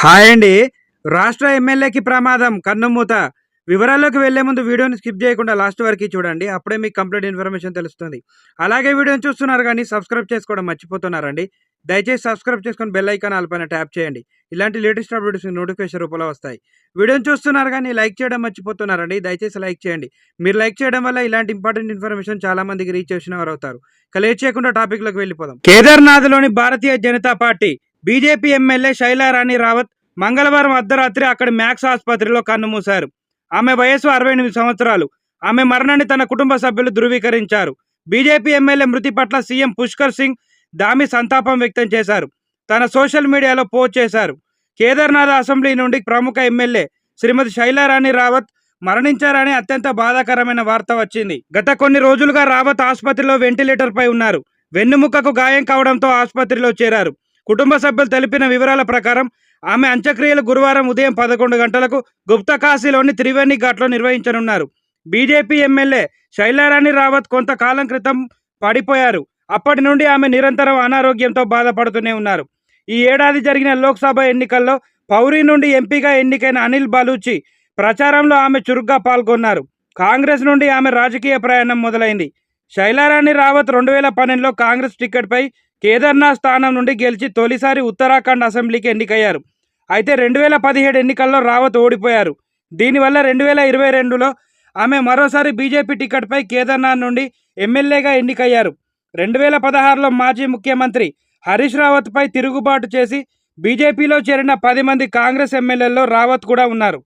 Hi అండి. రాష్ట్ర ఎమ్మెల్యేకి ప్రమాదం కన్నుమూత. వివరాల్లోకి వెళ్ళే ముందు వీడియోని స్కిప్ చేయకుండా లాస్ట్ వరకు చూడండి. అప్పుడే మీకు కంప్లీట్ ఇన్ఫర్మేషన్ తెలుస్తుంది. అలాగే వీడియోని చూస్తున్నారు కానీ సబ్స్క్రైబ్ చేసుకోవడం మర్చిపోతున్నారండి. దయచేసి సబ్స్క్రైబ్ చేసుకొని బెల్ ఐకాన్ ఆల్పైన ట్యాప్ చేయండి. ఇలాంటి లేటెస్ట్ అప్డేట్స్ నోటిఫికేషన్ రూపంలో వస్తాయి. వీడియోని చూస్తున్నారు కానీ లైక్ చేయడం మర్చిపోతున్నారండి. దయచేసి లైక్ చేయండి. మీరు లైక్ చేయడం వల్ల ఇలాంటి ఇంపార్టెంట్ ఇన్ఫర్మేషన్ చాలా మందికి రీచ్ చేసిన వారు అవుతారు కలెక్ట్ చేయకుండా టాపిక్లోకి వెళ్ళిపోదాం. కేదార్నాథ్లోని Bharatiya Janata Party BJP MLA Shailarani Rawat మంగళవారం అర్ధరాత్రి అక్కడి మ్యాక్స్ ఆసుపత్రిలో కన్నుమూశారు ఆమె వయసు అరవై ఎనిమిది సంవత్సరాలు. ఆమె మరణాన్ని తన కుటుంబ సభ్యులు ధృవీకరించారు. బీజేపీ ఎమ్మెల్యే మృతి పట్ల సీఎం పుష్కర్ సింగ్ దామి సంతాపం వ్యక్తం చేశారు. తన సోషల్ మీడియాలో పోస్ట్ చేశారు. కేదార్నాథ్ అసెంబ్లీ నుండి ప్రముఖ ఎమ్మెల్యే శ్రీమతి శైలారాణి రావత్ మరణించారని అత్యంత బాధాకరమైన వార్త వచ్చింది. గత కొన్ని రోజులుగా రావత్ ఆసుపత్రిలో వెంటిలేటర్ పై ఉన్నారు. వెన్నుముక్కకు గాయం కావడంతో ఆసుపత్రిలో చేరారు. కుటుంబ సభ్యులు తెలిపిన వివరాల ప్రకారం ఆమె అంత్యక్రియలు గురువారం ఉదయం పదకొండు గంటలకు గుప్తకాశీలోని త్రివేణి ఘాట్లో నిర్వహించనున్నారు. బీజేపీ ఎమ్మెల్యే శైలారాణి రావత్ కొంతకాలం క్రితం పడిపోయారు. అప్పటి నుండి ఆమె నిరంతరం అనారోగ్యంతో బాధపడుతూనే ఉన్నారు. ఈ ఏడాది జరిగిన లోక్సభ ఎన్నికల్లో పౌరి నుండి ఎంపీగా ఎన్నికైన అనిల్ బలూచి ప్రచారంలో ఆమె చురుగ్గా పాల్గొన్నారు. కాంగ్రెస్ నుండి ఆమె రాజకీయ ప్రయాణం మొదలైంది. శైలారాణి రావత్ రెండు వేల పన్నెండులో కాంగ్రెస్ టికెట్పై కేదార్నాథ్ స్థానం నుండి గెలిచి తొలిసారి ఉత్తరాఖండ్ అసెంబ్లీకి ఎన్నికయ్యారు. అయితే రెండు వేల పదిహేడు ఎన్నికల్లో రావత్ ఓడిపోయారు. దీనివల్ల రెండు వేల ఇరవై రెండులో ఆమె మరోసారి బీజేపీ టికెట్పై కేదార్నాథ్ నుండి ఎమ్మెల్యేగా ఎన్నికయ్యారు. రెండు వేల పదహారులో మాజీ ముఖ్యమంత్రి హరీష్ రావత్పై తిరుగుబాటు చేసి బీజేపీలో చేరిన పది మంది కాంగ్రెస్ ఎమ్మెల్యేల్లో రావత్ కూడా ఉన్నారు.